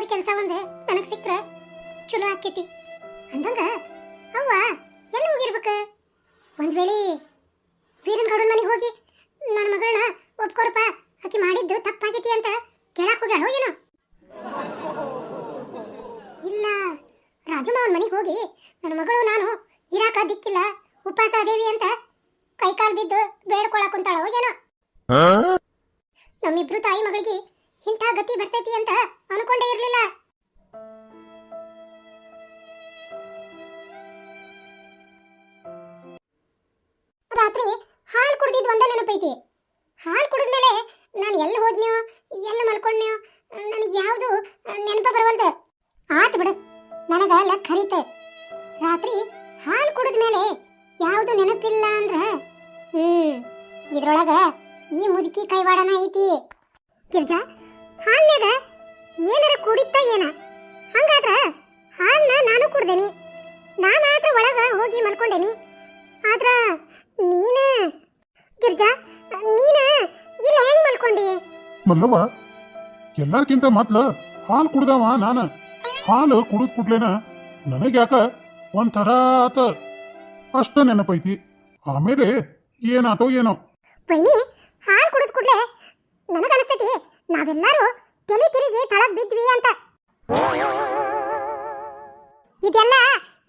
Teacher ಕೆಲಸ ಒಂದು ನನಗ್ ಸಿಕ್ಕ್ರ ಚಲೋ ಆಕೈತಿ ಅಂದಂಗ ಅವ್ವ ಎಲ್ಲಿ ಹೋಗಿರ್ಬೇಕು? ಒಂದ್ ವೇಳೆ ವೀರನ್ ಗೌಡನ್ ಮನೆಗೆ ಹೋಗಿ ನನ್ನ ಮಗಳನ್ನ ಒಪ್ಕೊರಪ್ಪ ಆಕಿ ಮಾಡಿದ್ದು ತಪ್ಪಾಗೈತಿ ಅಂತ ಕೇಳಕ್ ಹೋಗ್ಯಾಳ ಏನೋ? ಇಲ್ಲ ರಾಜು ಮಾವನ್ ಮನೆಗೆ ಹೋಗಿ ನನ್ನ ಮಗಳು ನಾನು ಇರಾಕ ದಿಕ್ಕಿಲ್ಲ ಉಪವಾಸ ಅದೇವಿ ಅಂತ ಕೈಕಾಲ್ ಬಿದ್ದು ಬೇಡ್ಕೊಳಕ್ ಕುಂತಾಳೋ ಏನೋ? ನಮ್ಮಿಬ್ರು ತಾಯಿ ಮಗಳಿಗೆ ಇಂಥ ಗತಿ ಬರ್ತೈತಿ ಅಂತ ಅನ್ಕೊಂಡೇ ಇರಲಿಲ್ಲ. ರಾತ್ರಿ ಹಾಲು ಕುಡ್ದಿದ್ ಒಂದ ನೆನಪೈತಿ. ಹಾಲು ಕುಡಿದ್ಮೇಲೆ ನಾನು ಎಲ್ಲಿ ಹೋದ್ನ್ಯೋ, ಎಲ್ಲಿ ಮಲ್ಕೊಂಡ್ನ್ಯೋ, ನನಗೆ ಯಾವುದು ನೆನಪ ಬರವಲ್ದ. ಆತ್ ಬಿಡು, ನನಗ ಲೆಕ್ಕ ಹರಿತೆ ರಾತ್ರಿ ಹಾಲು ಕುಡಿದ್ಮೇಲೆ ಯಾವುದು ನೆನಪಿಲ್ಲ ಅಂದ್ರ, ಹ್ಮ್, ಇದ್ರೊಳಗ ಈ ಮುದುಕಿ ಕೈವಾಡನ ಐತಿ. ಗಿರ್ಜಾ ಹಾಲ್ನ್ಯಾಗ ಏನಾರ ಕುಡಿತ ಏನ? ಹಂಗಾದ್ರ ಹಾಲ್ನ ನಾನು ಕುಡ್ದೇನಿ. ನಾನು ಮಾತ್ರ ಒಳಗ ಹೋಗಿ ಮಲ್ಕೊಂಡೇನಿ. ಆದ್ರ ನೀನ ಗಿರ್ಜಾ ನೀನ ಇಲ್ಲ ಹೆಂಗ್ ಮಲ್ಕೊಂಡಿ? ಮಲ್ಲವ್ವ ಎಲ್ಲಾರ್ಕಿಂತ ಮೊದ್ಲ ಹಾಲು ಕುಡ್ದವ ನಾನ. ಹಾಲು ಕುಡಿದ್ ಕುಡ್ಲೇನ ನನಗ್ಯಾಕ ಒಂಥರ ಆತ. ಅಷ್ಟ ನೆನಪೈತಿ. ಆಮೇಲೆ ಏನಾತೋ ಏನೋ. ಬೈನಿ ಹಾಲು ಕುಡಿದ್ ಕೂಡ್ಲೆ ನನಗನ್ಸ್ತೈತಿ ನಾವೆಲ್ಲರೂ ತಲೆ ತಿರುಗಿ ತಳಗ್ ಬಿದ್ವಿ ಅಂತ. ಇದೆಲ್ಲ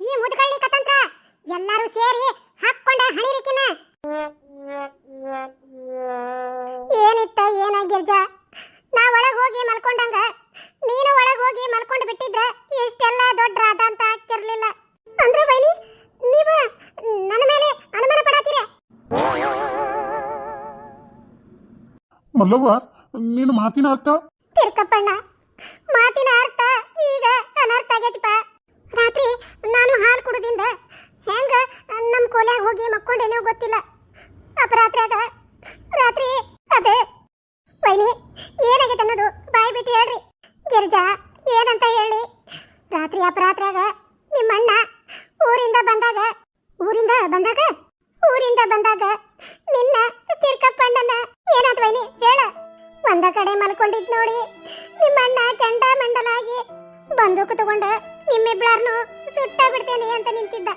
ಈ ಮುದುಕಳ್ಳಿ ಕತಂತ್ರ. ಎಲ್ಲರೂ ಸೇರಿ ಹಾಕೊಂಡ ಹಣಿರಿಕಿನ. ಏನಿತ್ತ ಏನ ಗಿರ್ಜಾ. ನಾ ಒಳಗ್ ಹೋಗಿ ಮಲ್ಕೊಂಡಂಗ, ನೀನು ಒಳಗ್ ಹೋಗಿ ಮಲ್ಕೊಂಡು ಬಿಟ್ಟಿದ್ರ ಇಷ್ಟೆಲ್ಲ ದೊಡ್ಡ ರಾಧ ಅಂತ ಆಗ್ತಿರ್ಲಿಲ್ಲ. ಅಂದ್ರೆ ಬೈನಿ ನೀವು ನನ್ನ ಮೇಲೆ ಅನುಮಾನ ಪಡಾತೀರ? ಮಲ್ಲವ್ವ ನಿನ್ನ ಮಾತಿನ ಅರ್ಥ? ತಿರ್ಕಪ್ಪಣ್ಣ, ಮಾತಿನ ಅರ್ಥ ಈಗ ಅನರ್ಥ ಆಗೈತಿಪ್ಪ. ರಾತ್ರಿ ನಾನು ಹಾಲು ಕುಡಿದಿಂದ ಹೆಂಗ ನಮ್ಮ ಕೋಲ್ಯಾಗ ಹೋಗಿ ಮಕ್ಕೊಂಡೇನೋ ಗೊತ್ತಿಲ್ಲ. ಅಪರಾತ್ರಿಯಾಗ ರಾತ್ರಿ ಅದೇ. ವೈನಿ, ಏನಾಗೈತೆ ಅನ್ನೋದು ಬಾಯಿ ಬಿಟ್ಟು ಹೇಳ್ರಿ. ಗಿರಿಜಾ, ಏನಂತ ಹೇಳಿ. ರಾತ್ರಿ ಅಪರಾತ್ರಿಯಾಗ ನೋಡಿ. ನಿಮ್ಮಣ್ಣ ಚಂಡ ಮಂಡಲಾಗಿ ಬಂದೂಕು ತಗೊಂಡ ನಿಮ್ಮಿಬ್ಳಾರ್ನು ಸುಟ್ಟ ಬಿಡ್ತೇನೆ ಅಂತ ನಿಂತಿದ್ದ.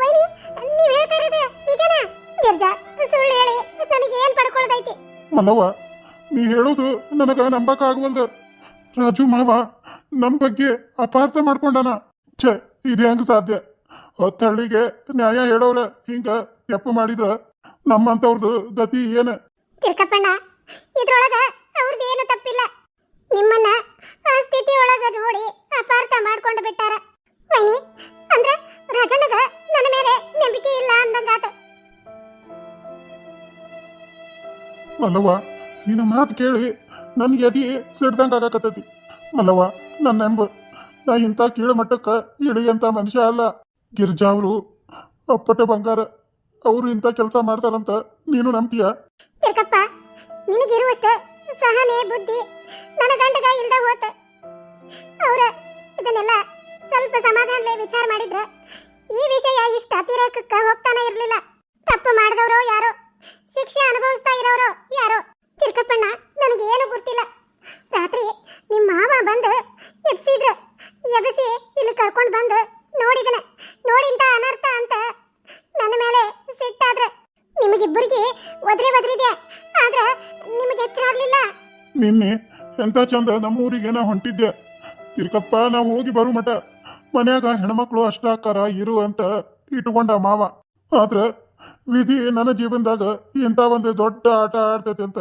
ವೈನಿ ನೀವ್ ಹೇಳ್ತಾ ಇರೋದು ನಿಜನ? ಗಿರ್ಜಾ ಸುಳ್ಳು ಹೇಳಿ. ನನಗೆ ಏನ್ ಪಡ್ಕೊಳ್ದೈತಿ? ಮಲ್ಲವ್ವ ನೀ ಹೇಳೋದು ನನಗ ನಂಬಕ ಆಗುವಂತ ರಾಜು ಮಾವ ನಮ್ ಬಗ್ಗೆ ಅಪಾರ್ಥ ಮಾಡ್ಕೊಂಡನ. ಛೆ ಇದೆ ಹೆಂಗ್ ಸಾಧ್ಯ. ಹೊತ್ತಳ್ಳಿಗೆ ನ್ಯಾಯ ಹೇಳೋರ ಹಿಂಗ ತಪ್ಪು ಮಾಡಿದ್ರ ನಮ್ಮಂತವ್ರದ್ದು ಗತಿ ಏನ? ತಿರ್ಕಪ್ಪಣ್ಣ ಇದ್ರೊಳಗ ಅವ್ರದ್ದೇನು ತಪ್ಪಿಲ್ಲ ನಿಮ್ಮನ್ನ ಆ ಸ್ಥಿತಿ ಒಳಗ ನೋಡಿ ಅಪಾರ್ಥ ಮಾಡ್ಕೊಂಡು ಬಿಟ್ಟಾರ. ವೈನಿ ಅಂದ್ರೆ ರಾಜಣ್ಣಗ ನನ್ನ ಮೇಲೆ ನಂಬಿಕೆ ಇಲ್ಲ ಅಂದಂಗಾತ. ಮಲ್ಲವ್ವ ನಿನ್ನ ಮಾತು ಕೇಳಿ ನನ್ಗೆ ಅದಿ ಸಿಡ್ದಂಗ ಆಗಕತ್ತೈತಿ. ಮಲ್ಲವ್ವ ನನ್ನ ನೆಂಬ ನಾ ಇಂಥ ಕೀಳು ಮಟ್ಟಕ್ಕೆ ಇಳಿಯಂತ ಮನುಷ್ಯ ಅಲ್ಲ. ಗಿರ್ಜಾ ಅವರು ಅಪ್ಪಟ ಬಂಗಾರ ಅವರು ಇಂಥ ಕೆಲಸ ಮಾಡ್ತಾರಂತ ನೀನು ನಂಬ್ತೀಯ? ತಿರ್ಕಪ್ಪ ನಿನಗಿರುವಷ್ಟ ಸಹನೆ ಬುದ್ಧಿ ನನ್ನ ಗಂಡಗ ಇಲ್ದ ಹೋತ. ಅವ್ರ, ಇದನ್ನೆಲ್ಲ ಸ್ವಲ್ಪ ಸಮಾಧಾನಲೆ ವಿಚಾರ ಮಾಡಿದ್ರೆ ಈ ವಿಷಯ ಇಷ್ಟ ಅತಿರೇಕಕ್ಕೆ ಹೋಗ್ತಾನೆ ಇರಲಿಲ್ಲ. ತಪ್ಪು ಮಾಡಿದವರು ಯಾರೋ, ಶಿಕ್ಷೆ ಅನುಭವಿಸ್ತಾ ಇರೋರು ಯಾರೋ, ತಿರ್ಕಪ್ಪಣ್ಣ. ನಿನ್ನೆ ಎಂತ ಚಂದ ನಮ್ಮ ಊರಿಗೆ ನಾ ಹೊಂಟಿದ್ದೆ. ತಿರ್ಕಪ್ಪ, ನಾವು ಹೋಗಿ ಬರು ಮಠ. ಮನ್ಯಾಗ ಹೆಣ್ಮಕ್ಳು ಅಷ್ಟಾಕಾರ ಇರು ಅಂತ ಇಟ್ಕೊಂಡ ಮಾವ. ಆದ್ರೆ ವಿಧಿ ನನ್ನ ಜೀವನದಾಗ ಇಂಥ ಒಂದು ದೊಡ್ಡ ಆಟ ಆಡ್ತೈತೆ ಅಂತ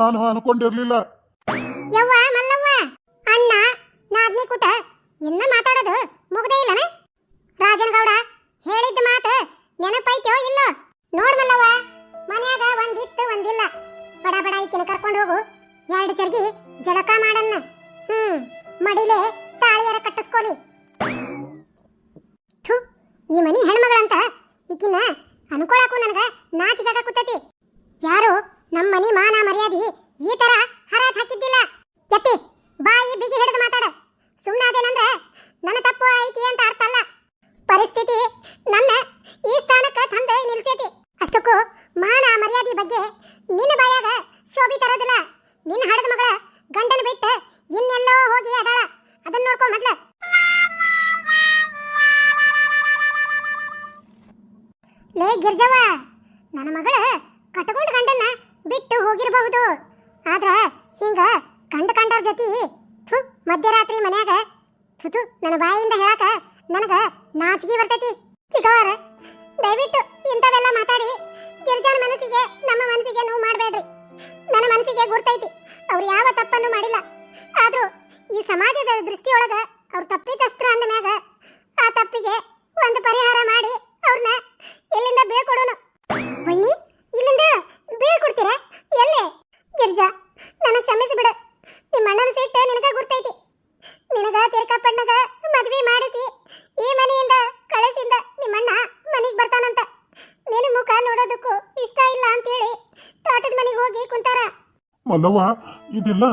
ನಾನು ಅನ್ಕೊಂಡಿರ್ಲಿಲ್ಲ. ಅಣ್ಣ ಇನ್ನ ಮಾತಾಡೋದು ಮುಗ್ದೇ ಇಲ್ಲನ? ಅನ್ಕೊಳಕು ನನಗ? ನಾಚಿಕಾಗ ಕೂತತಿ. ಯಾರು? ನಮ್ಮ ಮನಿ ಮಾನ ಮರ್ಯಾದಿ ಈ ತರ ಹರಾಜ್ ಹಾಕಿದ್ದಿಲ್ಲ. ಎತ್ತಿ ಬಾಯಿ ಬಿಗಿ ಹಿಡಿದು ಮಾತಾಡ. ಸುಮ್ಮನಾದೇನಂದ್ರೆ ನನ್ನ ತಪ್ಪು ಐತಿ ಅಂತ ಅರ್ಥ ಅಲ್ಲ. ಪರಿಸ್ಥಿತಿ ನನ್ನ ಈ ಸ್ಥಾನಕ್ಕೆ ತಂದು ನಿಲ್ಸೈತಿ. ಅಷ್ಟಕ್ಕೂ ಮಾನ ಮರ್ಯಾದೆ ಬಗ್ಗೆ ನಿನ್ನ ಬಾಯಾಗ ಶೋಭಿ ತರೋದಿಲ್ಲ. ನಿನ್ನ ಹಡದ ಮಗಳ ಗಂಡನ ಬಿಟ್ಟು ಇನ್ನೆಲ್ಲೋ ಹೋಗಿ ಅದಾಳ. ಅದನ್ನ ನೋಡ್ಕೊ ಮೊದ್ಲ. ಗಿರ್ಜವ್ವ ನನ್ನ ಮಗಳ ಕಟ್ಕೊಂಡ ಗಂಡನ್ನ ಬಿಟ್ಟು ಹೋಗಿರಬಹುದು. ಆದ್ರ ಹಿಂಗ ಕಂಡ ಕಂಡವ್ರ ಜೊತೆ ಥು, ಮಧ್ಯರಾತ್ರಿ ಮನ್ಯಾಗ ಥುತು ನನ್ನ ಬಾಯಿಂದ ಹೇಳಾಕ ನನಗ ನಾಚಿಗೆ ಬರ್ತೈತಿ. ಚಿಕ್ಕವರ, ದಯವಿಟ್ಟು ಇಂಥವೆಲ್ಲ ಮಾತಾಡಿ. ಗಿರ್ಜಾನ ಮನಸ್ಸಿಗೆ, ನಮ್ಮ ಮನಸ್ಸಿಗೆ ನೋವು ಮಾಡಬೇಡ್ರಿ. ನನ್ನ ಮನಸ್ಸಿಗೆ ಗುರ್ತೈತಿ. ಅವ್ರು ಯಾವ ತಪ್ಪನ್ನು ಮಾಡಿಲ್ಲ. ಆದ್ರೂ ಈ ಸಮಾಜದ ದೃಷ್ಟಿಯೊಳಗ ಅವ್ರು ತಪ್ಪಿತಸ್ತ್ರ ಅಂದ ಮ್ಯಾಗ ಆ ತಪ್ಪಿಗೆ ಒಂದು ಪರಿಹಾರ ಮಾಡಿ ಅವ್ರನ್ನ ಎಲ್ಲಿಂದ ಬೀಳ್ಕೊಡೋನು ವೈನಿ ಇಲ್ಲಿಂದ ಬೀಳ್ಕೊಡ್ತೀರಾ ಎಲ್ಲೇ ಗಿರ್ಜಾ ನನ್ನ ಕ್ಷಮಿಸಿ ಬಿಡು ನಿಮ್ಮ ಅಣ್ಣನ ಸಿಟ್ಟು ನಿನಗ ಗುರ್ತೈತಿ ನಿನಗ ತಿರ್ಕಪ್ಪಣ್ಣಗ ಮದ್ವೆ ಮಾಡಿಸಿ ಈ ಮನೆಯಿಂದ ಕಳಿಸಿಂದ ನಿಮ್ಮಣ್ಣ ಮನೆಗೆ ಬರ್ತಾನಂತ ನಿನ್ನ ಮುಖ ನೋಡೋದಕ್ಕೂ ಇಷ್ಟ ಇಲ್ಲ ಅಂತೇಳಿ ತೋಟದ ಮನೆಗೆ ಹೋಗಿ ಕುಂತಾರ ಮಲ್ಲವ್ವ ಇದೆಲ್ಲ,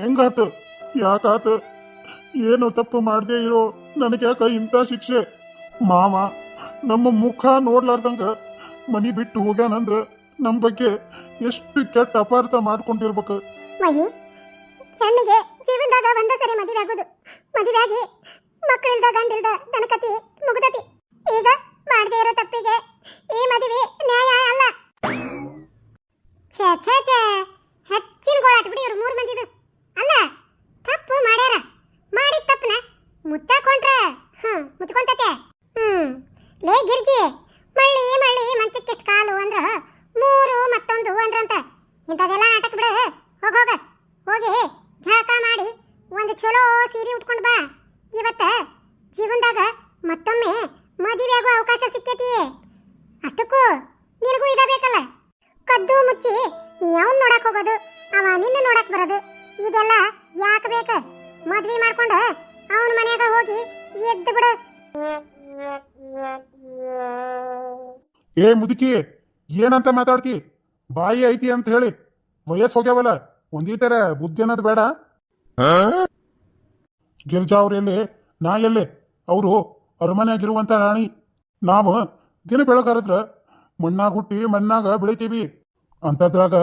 ಹೆಂಗಾತ? ಯಾಕಾತ? ಏನು ತಪ್ಪು ಮಾಡದೆ ಇರೋ ನನಗೆ ಯಾಕ ಇಂಥ ಶಿಕ್ಷೆ? ಮಾವ, ನಮ್ಮ ಮುಖ ನೋಡ್ಲಾರ್ದಂಗ ಮನಿ ಬಿಟ್ಟು ಹೋಗ್ಯಾನಂದ್ರ ನಮ್ಮ ಬಗ್ಗೆ ಎಷ್ಟು ಕೆಟ್ಟ ಅಪಾರ್ಥ ಮಾಡ್ಕೊಂಡಿರ್ಬೇಕು. ವೈನಿ, ಹೆಣ್ಣಿಗೆ ಜೀವನದಾಗ ಒಂದ ಸರಿ ಮದುವೆ ಆಗೋದು. ಮದುವೆ ಆಗಿ ಮಕ್ಕಳಿಲ್ದ ಗಂಡಿಲ್ದ ನನ್ನ ಕತಿ ಮುಗ್ದತಿ. ಈಗ ಮಾಡದೇ ಇರೋ ತಪ್ಪಿಗೆ ಈ ಮದುವೆ ನ್ಯಾಯ ಅಲ್ಲ. ಛೇ ಛೇ ಛೇ. ಹೆಚ್ಚಿನ ಗೋಳಾಟ ಬಿಡಿ ಇವ್ರು ಮೂರು ಮಂದಿದು. ಅಲ್ಲ, ತಪ್ಪು ಮಾಡ್ಯಾರ. ಮಾಡಿದ ತಪ್ಪನ ಮುಚ್ಚಾಕೊಂಡ್ರೆ, ಹ್ಮ್, ಮುಚ್ಕೊಂತತೆ. ಹ್ಞೂ ಲೇ ಗಿರ್ಜಿ, ಮಳ್ಳಿ ಮಳ್ಳಿ, ಮಂಚಕ್ಕೆಷ್ಟು ಕಾಲು ಅಂದ್ರ ಮೂರು ಮತ್ತೊಂದು ಅಂದ್ರಂತ. ಇಂಥದೆಲ್ಲ ಆಟಕ್ಕೆ ಬಿಡು. ಹೋಗ ಹೋಗ. ಜಳಕ ಮಾಡಿ ಒಂದು ಚಲೋ ಸೀರೆ ಉಟ್ಕೊಂಡು ಬಾ. ಇವತ್ತ ಜೀವನದಾಗ ಮತ್ತೊಮ್ಮೆ ಮದುವೆ ಆಗೋ ಅವಕಾಶ ಸಿಕ್ಕೈತಿ. ಅಷ್ಟಕ್ಕೂ ನಿನಗೂ ಇದ ಕದ್ದು ಮುಚ್ಚಿ ಯಾವನ್ ನೋಡಕ್ ಹೋಗೋದು? ಅವ ನಿನ್ನ ನೋಡಕ್ ಬರೋದು? ಇದೆಲ್ಲ ಯಾಕೆ ಬೇಕ? ಮದ್ವೆ ಮಾಡ್ಕೊಂಡು ಅವನ ಮನೆಯಾಗ ಹೋಗಿ ಎದ್ದು ಬಿಡು. ಏ ಮುದುಕಿ ಏನಂತ ಮಾತಾಡ್ತಿ? ಬಾಯಿ ಐತಿ ಅಂತ ಹೇಳಿ. ವಯಸ್ಸು ಹೋಗ್ಯಾವಲ್ಲ ಒಂದೀಟರ ಬುದ್ಧಿ ಅನ್ನೋದು ಬೇಡ. ಗಿರಿಜಾ ಅವ್ರ ಎಲ್ಲಿ? ನಾ ಎಲ್ಲಿ? ಅವರು ಅರಮನೆಯಾಗಿರುವಂತ ರಾಣಿ. ನಾವು ದಿನ ಬೆಳಗಾರದ್ರ ಮಣ್ಣಾಗ ಹುಟ್ಟಿ ಮಣ್ಣಾಗ ಬೆಳಿತೀವಿ. ಅಂತದ್ರಾಗ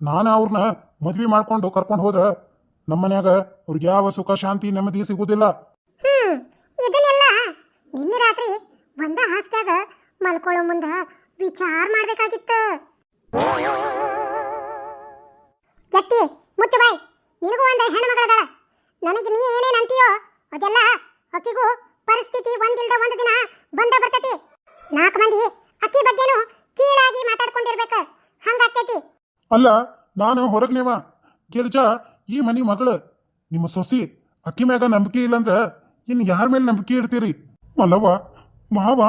ನಾನು ಅವ್ರನ್ನ ಮದ್ವೆ ಮಾಡ್ಕೊಂಡು ಕರ್ಕೊಂಡು ಹೋದ್ರ ನಮ್ಮ ಮನ್ಯಾಗ ಅವ್ರಿಗೆ ಯಾವ ಸುಖ, ಶಾಂತಿ, ನೆಮ್ಮದಿ ಸಿಗುದಿಲ್ಲ. ಹ್ಮ್, ಇದನ್ನೆಲ್ಲ ರಾತ್ರಿ ಒಂದ ಹಾಸ್ಟ್ಯಾಗ ಮಲ್ಕೊಳ್ಳೋ ಮುಂದ ವಿಚಾರ ಮಾಡ್ಬೇಕಾಗಿತ್ತು. ಎತ್ತಿ, ಮುಚ್ಚು ಬಾಯ್. ನಿನಗೂ ಒಂದ ಹೆಣ್ಣು ಮಗಳದಾಳ ನನಗೆ ನೀ ಏನೇನ್ ಅಂತೀಯೋ ಅದೆಲ್ಲ ಅಕ್ಕಿಗೂ ಪರಿಸ್ಥಿತಿ ಒಂದಿಲ್ದ ಒಂದು ದಿನ ಬಂದ ಬರ್ತತಿ. ನಾಲ್ಕು ಮಂದಿ ಅಕ್ಕಿ ಬಗ್ಗೆನೂ ಕೀಳಾಗಿ ಮಾತಾಡ್ಕೊಂಡಿರ್ಬೇಕ. ಹಂಗ ಆಕ್ಕೈತಿ ಅಲ್ಲ ನಾನು ಹೊರಗ್ನೇವ ಗಿರ್ಜಾ ಈ ಮನಿ ಮಗಳು ನಿಮ್ಮ ಸೊಸಿ ಅಕ್ಕಿ ಮ್ಯಾಗ ನಂಬಿಕೆ ಇಲ್ಲಂದ್ರ ಇನ್ನು ಯಾರ ಮೇಲೆ ನಂಬಿಕೆ ಇಡ್ತೀರಿ? ಅಲ್ಲವ್ವ ಮಾವ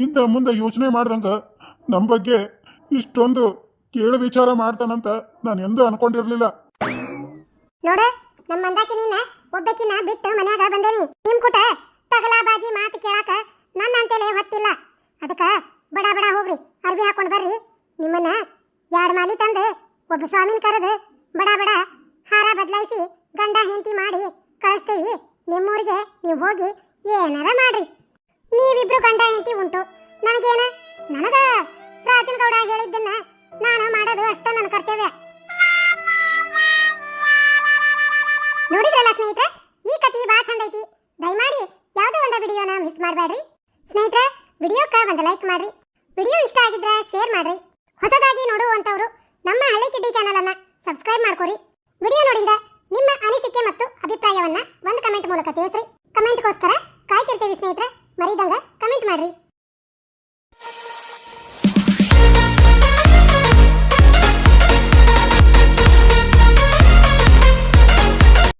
ಹಿಂದೆ ಮುಂದೆ ಯೋಚನೆ ಮಾಡ್ದಂಗ ನಮ್ಮ ಬಗ್ಗೆ ಇಷ್ಟೊಂದು ಕೇಳು ವಿಚಾರ ಮಾಡ್ತಾನಂತ ನಾನು ಎಂದೂ ಅನ್ಕೊಂಡಿರ್ಲಿಲ್ಲ. ನೋಡ ನಮ್ಮ ಮಂದಾಕಿ ನಿನ್ನ ಒಬ್ಬಕಿನ ಬಿಟ್ಟು ಮನ್ಯಾಗ ಬಂದೇನಿ. ನಿಮ್ ಕೂಟ ತಗಲಾ ಬಾಜಿ ಮಾತು ಕೇಳಾಕ ನನ್ನ ಅಂತೇಳಿ ಹೊತ್ತಿಲ್ಲ ಅದಕ್ಕ ಬಡ ಬಡ ಹೋಗ್ರಿ ಅರ್ಬಿ ಹಾಕೊಂಡ್ ಬರ್ರಿ ನಿಮ್ಮನ್ನ ಎರಡ್ ಮಾಲಿ ತಂದು ಸ್ವಾಮಿನ ಕರೆದು ಬಡ ಬಡ ಹಾರ ಬದಲಾಯಿಸಿ ಗಂಡ ಹೆಂಡತಿ ಮಾಡಿ ಕಳಿಸ್ತೀವಿ. ನಿಮ್ಮೂರಿಗೆ ನೀವು ಹೋಗಿ ಏನಾರ ಮಾಡ್ರಿ. ನೀವಿಬ್ರು ಗಂಡ ಹೆಂಡತಿ ಉಂಟು. ನನಗೇನ? ನನಗ ರಾಜನ್ ಗೌಡ ಹೇಳಿದ್ದನ್ನ ನಾನು ಮಾಡೋದು ಅಷ್ಟ ನನ್ನ ಕರ್ತವ್ಯ. ನೋಡಿದ್ರಲ್ಲ ಸ್ನೇಹಿತರೆ? ಈ ಕತಿ ಬಾ ಚಂದ ಐತಿ. ದಯಮಾಡಿ ಯಾವುದೋ ಒಂದು ವಿಡಿಯೋನ ಮಿಸ್ ಮಾಡಬೇಡ್ರಿ ಸ್ನೇಹಿತರೆ ವಿಡಿಯೋಕ್ಕ ಒಂದು ಲೈಕ್ ಮಾಡ್ರಿ. ವಿಡಿಯೋ ಇಷ್ಟ ಆಗಿದ್ರೆ ಶೇರ್ ಮಾಡ್ರಿ. ಹೊಸದಾಗಿ ನೋಡುವಂತವರು ನಮ್ಮ ಹಳ್ಳಿ ಕಿಡ್ಡಿ ಚಾನಲ್ ಅನ್ನ ಸಬ್ಸ್ಕ್ರೈಬ್ ಮಾಡ್ಕೊರಿ. ವಿಡಿಯೋ ನೋಡಿಂದ